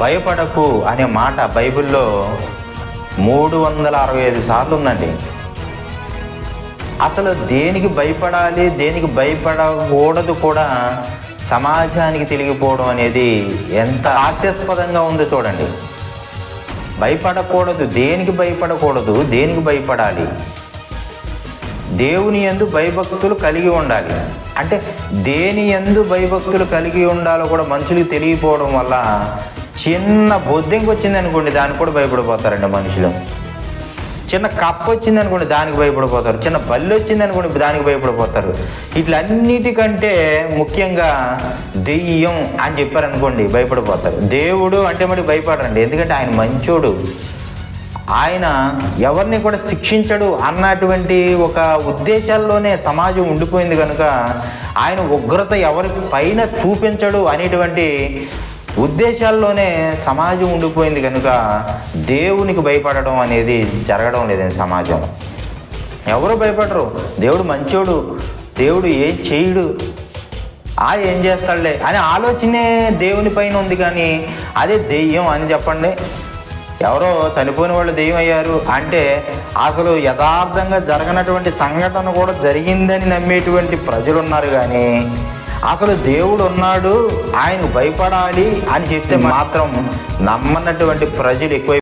భయపడకు అనే మాట బైబిల్లో మూడు వందల అరవై ఐదు సార్లు ఉందండి. అసలు దేనికి భయపడాలి దేనికి భయపడకూడదు కూడా సమాజానికి తెలిగిపోవడం అనేది ఎంత హాస్యాస్పదంగా ఉందో చూడండి. భయపడకూడదు దేనికి భయపడకూడదు దేనికి భయపడాలి? దేవుని యందు భయభక్తులు కలిగి ఉండాలి. అంటే దేని ఎందు భయభక్తులు కలిగి ఉండాలో కూడా మనుషులకు తెలియపోవడం వల్ల చిన్న బొద్దింకి వచ్చింది అనుకోండి దానికి కూడా భయపడిపోతారండి మనుషులు. చిన్న కప్ప వచ్చింది అనుకోండి దానికి భయపడిపోతారు. చిన్న బల్లి వచ్చింది అనుకోండి దానికి భయపడిపోతారు. ఇట్లన్నిటికంటే ముఖ్యంగా దెయ్యం అని చెప్పారనుకోండి భయపడిపోతారు. దేవుడు అంటే మరి భయపడరండి. ఎందుకంటే ఆయన మంచోడు. ఆయన ఎవరిని కూడా శిక్షించడు అన్నటువంటి ఒక ఉద్దేశాల్లోనే సమాజం ఉండిపోయింది కనుక ఆయన ఉగ్రత ఎవరి పైన చూపించడు అనేటువంటి ఉద్దేశాల్లోనే సమాజం ఉండిపోయింది కనుక దేవునికి భయపడడం అనేది జరగడం లేదండి సమాజంలో. ఎవరు భయపడరు? దేవుడు మంచోడు దేవుడు ఏం చేయడు ఆ ఏం చేస్తాడులే అనే ఆలోచనే దేవుని పైన ఉంది కానీ అదే దెయ్యం అని చెప్పండి. ఎవరో చనిపోయిన వాళ్ళు దెయ్యం అయ్యారు అంటే అసలు యథార్థంగా జరగనటువంటి సంఘటన కూడా జరిగిందని నమ్మేటువంటి ప్రజలు ఉన్నారు కానీ అసలు దేవుడు ఉన్నాడు ఆయనకు భయపడాలి అని చెప్తే మాత్రం నమ్మనటువంటి ప్రజలు ఎక్కువ